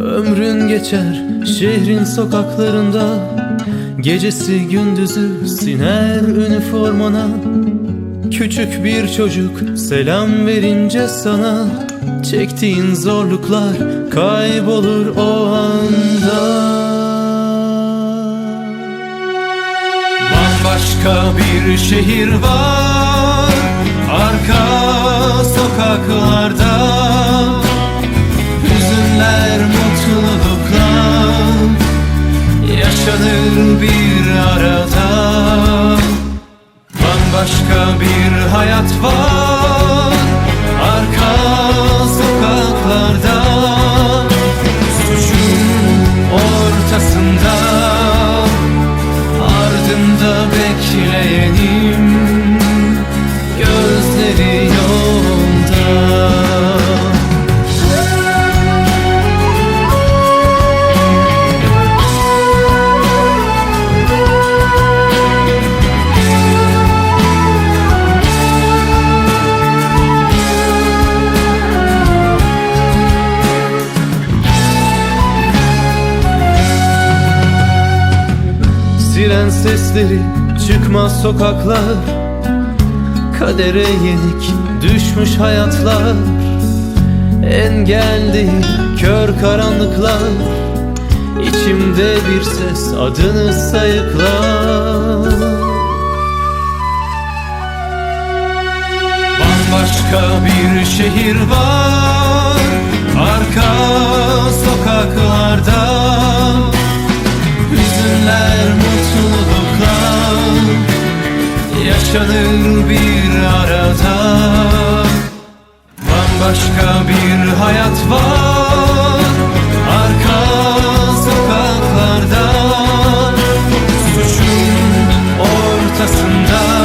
Ömrün geçer şehrin sokaklarında Gecesi gündüzü siner üniformana. Küçük bir çocuk selam verince sana Çektiğin zorluklar kaybolur o anda. Bambaşka bir şehir var Arka Bambaşka bir hayat var Siren sesleri çıkmaz sokaklar. Kadere yenik düşmüş hayatlar. Engel değil kör karanlıklar. İçimde bir ses adını sayıklar. Bambaşka bir şehir var Yaşanır bir arada. Bambaşka bir hayat var. Arka sokaklarda Suçun ortasında